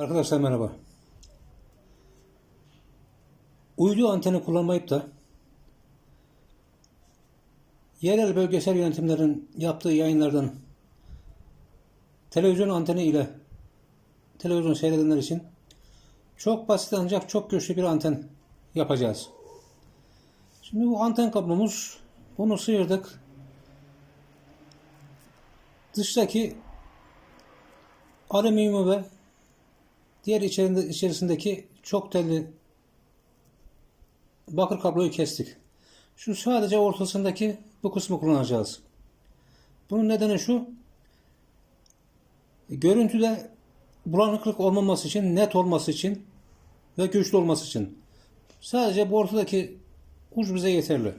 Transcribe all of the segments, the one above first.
Arkadaşlar merhaba. Uydu anteni kullanmayıp da yerel bölgesel yönetimlerin yaptığı yayınlardan televizyon anteni ile televizyon seyredenler için çok basit ancak çok güçlü bir anten yapacağız. Şimdi bu anten kablomuz bunu sıyırdık. Dıştaki alüminyumu ve diğer içerisinde, içerisindeki çok telli bakır kabloyu kestik. Şu sadece ortasındaki bu kısmı kullanacağız. Bunun nedeni şu. Görüntüde bulanıklık olmaması için, net olması için ve güçlü olması için. Sadece bu ortadaki uç bize yeterli.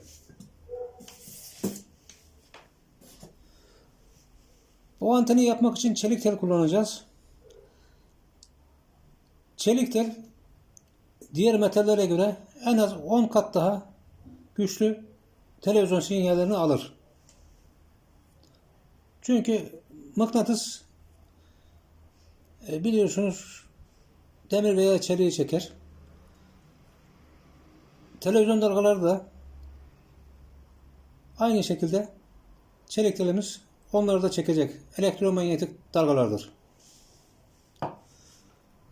Bu anteni yapmak için çelik tel kullanacağız. Çelik tel diğer metallere göre en az 10 kat daha güçlü televizyon sinyallerini alır. Çünkü mıknatıs e, biliyorsunuz demir veya çeliği çeker. Televizyon dalgaları da aynı şekilde çelik telimiz onları da çekecek. Elektromanyetik dalgalardır.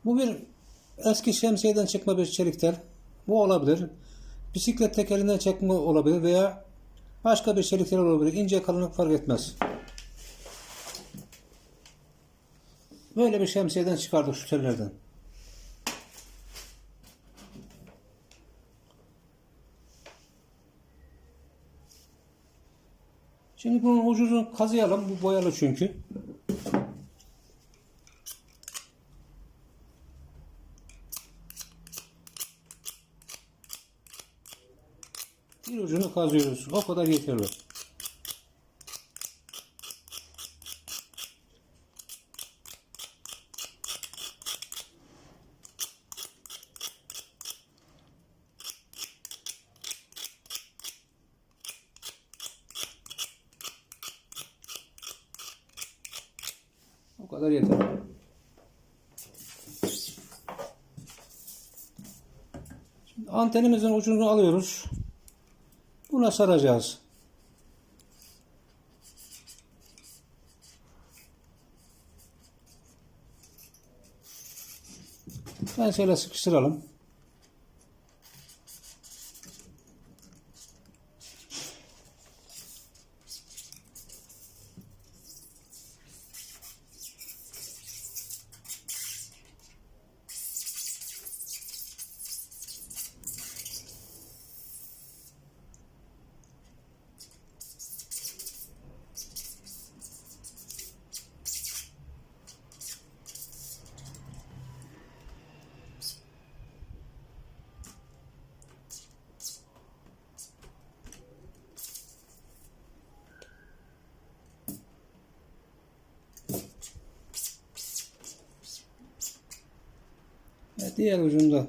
Bu bir eski şemsiyeden çıkma bir çelik tel. Bu olabilir. Bisiklet tekerinden çekme olabilir veya başka bir çelik tel olabilir. İnce kalınlık fark etmez. Böyle bir şemsiyeden çıkardık şu tellerden. Şimdi bunun ucunu kazıyalım. Bu boyalı çünkü. Bir ucunu kazıyoruz. O kadar yeterli. O kadar yeter. Şimdi antenimizin ucunu alıyoruz. Buna saracağız. Penseyle sıkıştıralım. Ve diğer ucunda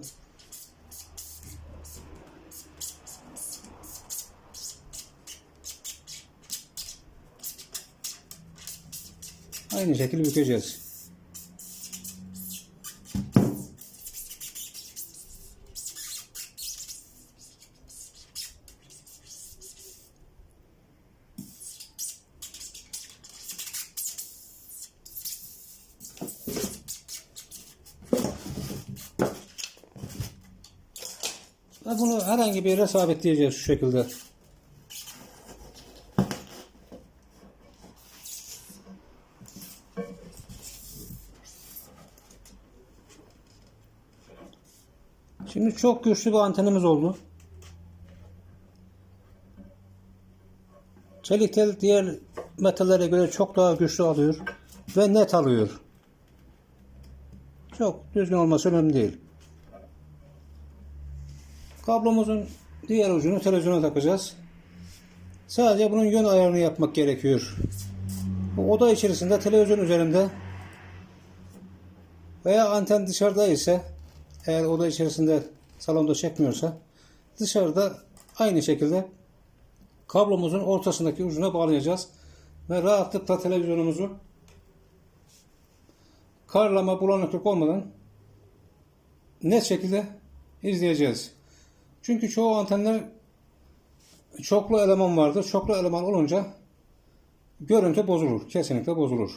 aynı şekilde bükeceğiz. Ve bunu herhangi bir yere sabitleyeceğiz şu şekilde. Şimdi çok güçlü bir antenimiz oldu. Çelik tel diğer metallere göre çok daha güçlü alıyor ve net alıyor. Çok düzgün olması önemli değil. Kablomuzun diğer ucunu televizyona takacağız. Sadece bunun yön ayarını yapmak gerekiyor. Bu oda içerisinde televizyon üzerinde veya anten dışarıda ise eğer oda içerisinde salonda çekmiyorsa dışarıda aynı şekilde kablomuzun ortasındaki ucuna bağlayacağız ve rahatlıkla televizyonumuzu karlama bulanıklık olmadan net şekilde izleyeceğiz. Çünkü çoğu antenler çoklu eleman vardır. Çoklu eleman olunca görüntü bozulur. Kesinlikle bozulur.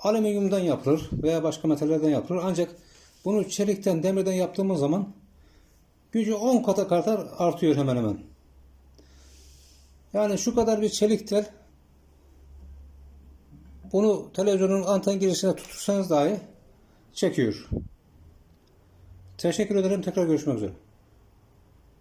Alüminyumdan yapılır veya başka metallerden yapılır. Ancak bunu çelikten, demirden yaptığımız zaman gücü 10 kata kadar artıyor hemen hemen. Yani şu kadar bir çelik tel bunu televizyonun anten girişine tutursanız dahi çekiyor. Teşekkür ederim. Tekrar görüşmek üzere.